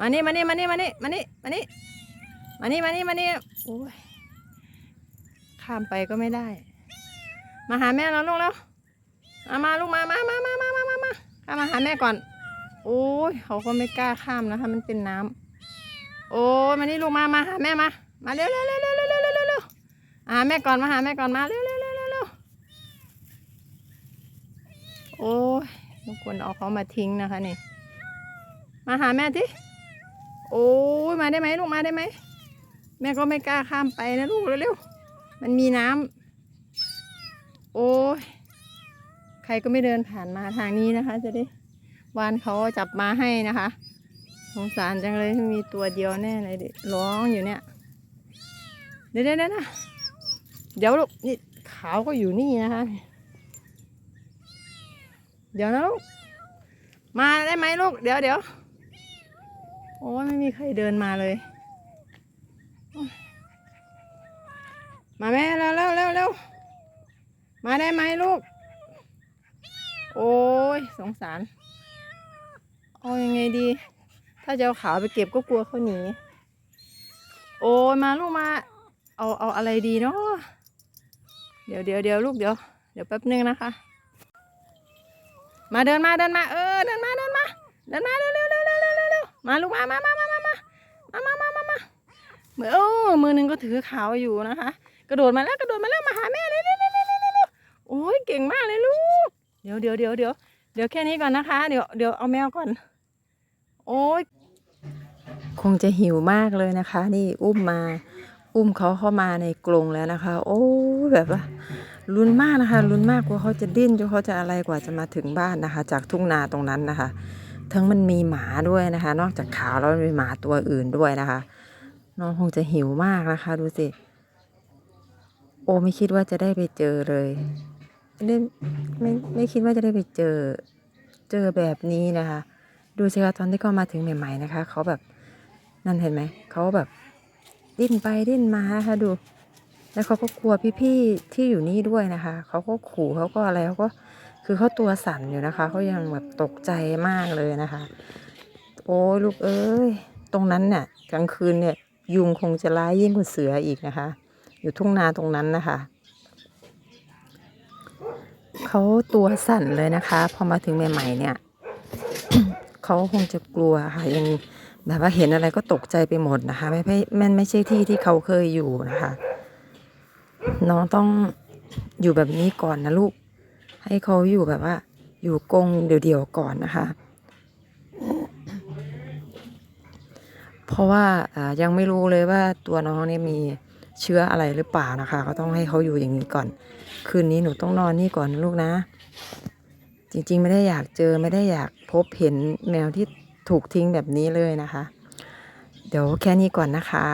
มานี่มานี่มานี่มานี่มานี่มานี่มานี่มานี่มานี่โอ้ยข้ามไปก็ไม่ได้ มาหาแม่เราลูกแล้วมามาลูกมามามามามามามามาข้ามาหาแม่ก่อน โอ้ยเขาก็ไม่กล้าข้ามนะคะมันเป็นน้ำโอ้ยมานี่ลูกมามาหาแม่มา มาเร็วเร็วเร็วเร็วเร็วเร็วเร็วเร็วเร็วมาหาแม่ก่อนมาหาแม่ก่อนมาเร็วเร็วเร็วเร็วเร็วโอ้ยทุกคนเอาเขามาทิ้งนะคะนี่ มาหาแม่ทีโอ้ยมาได้ไหมลูกมาได้ไหม แม่ก็ไม่กล้าข้ามไปนะลูกเร็วๆมันมีน้ำโอ้ยใครก็ไม่เดินผ่านมาทางนี้นะคะ จะได้วานเขาจับมาให้นะคะสงสารจังเลยมีตัวเดียวแน่เลยร้องอยู่เนี่ยเดี๋ยวเดี๋ยวนะเดี๋ยวลูกนี่ขาวก็อยู่นี่นะคะ เดี๋ยวนะลูกมาได้ไหมลูกเดี๋ยวเดี๋ยว อ้ไม่มีใครเดินมาเลย มาแม่เร็วเร็วเร็วเร็วมาได้ไหมลูก โอ้ยสงสารเอายังไงดี ถ้าจะเอาขาวไปเก็บก็กลัวเขาหนี โอ้ยมาลูกมา เอาเอาอะไรดีเนาะเดี๋ยวเดี๋ยวเดี๋ยวลูกเดี๋ยวเดี๋ยวแป๊บนึงนะคะ มาเดินมาเดินมา เออเดินมาเดินมาเดินมาเร็ว มาลูกมามามามามามามามามามามามือโอ้มือหนึ่งก็ถือขาวอยู่นะคะ กระโดดมาแล้วกระโดดมาแล้วมาหาแม่เลยเร็วเร็วเร็วเร็วโอ้ยเก่งมากเลยลูก เดี๋ยวเดี๋ยวเดี๋ยวเดี๋ยวเดี๋ยวแค่นี้ก่อนนะคะ เดี๋ยวเดี๋ยวเอาแมวก่อน โอ้ยคงจะหิวมากเลยนะคะ นี่อุ้มมาอุ้มเขาเข้ามาในกรงแล้วนะคะ โอ้แบบว่าลุ้นมากนะคะลุ้นมากกว่าเขาจะดิ้นจนเขาจะอะไรกว่าจะมาถึงบ้านนะคะ จากทุ่งนาตรงนั้นนะคะ ทั้งมันมีหมาด้วยนะคะ นอกจากขาวแล้วมันมีหมาตัวอื่นด้วยนะคะ น้องคงจะหิวมากนะคะ ดูสิ โอไม่คิดว่าจะได้ไปเจอเลยไม่ไม่ไม่คิดว่าจะได้ไปเจอเจอแบบนี้นะคะ ดูสิคะตอนที่เขามาถึงใหม่ ๆนะคะเขาแบบนั่นเห็นไหมเขาแบบดิ้นไปดิ้นมานะคะดู แล้วเขาก็กลัวพี่ๆที่อยู่นี่ด้วยนะคะเขาก็ขู่เขาก็อะไรเขาก็ คือเขาตัวสั่นอยู่นะคะเขายังแบบตกใจมากเลยนะคะ โอ้ลูกเอ้ยตรงนั้นเนี่ยกลางคืนเนี่ยยุงคงจะร้ายยิ่งกว่าเสืออีกนะคะ อยู่ทุ่งนาตรงนั้นนะคะเขาตัวสั่นเลยนะคะ พอมาถึงใหม่ๆเนี่ยเขาคงจะกลัวค่ะยังแบบว่าเห็นอะไรก็ตกใจไปหมดนะคะ ไม่ไม่มันไม่ใช่ที่ที่เขาเคยอยู่นะคะ น้องต้องอยู่แบบนี้ก่อนนะลูก ให้เขาอยู่แบบว่า อยู่กรงเดี่ยวๆก่อนนะคะ เพราะว่ายังไม่รู้เลยว่าตัวน้องเนี่ยมีเชื้ออะไรหรือเปล่านะคะ ก็ต้องให้เขาอยู่อย่างนี้ก่อน คืนนี้หนูต้องนอนนี่ก่อนลูกนะ จริงๆ ไม่ได้อยากเจอไม่ได้อยากพบเห็นแมวที่ถูกทิ้งแบบนี้เลยนะคะ เดี๋ยวแค่นี้ก่อนนะคะ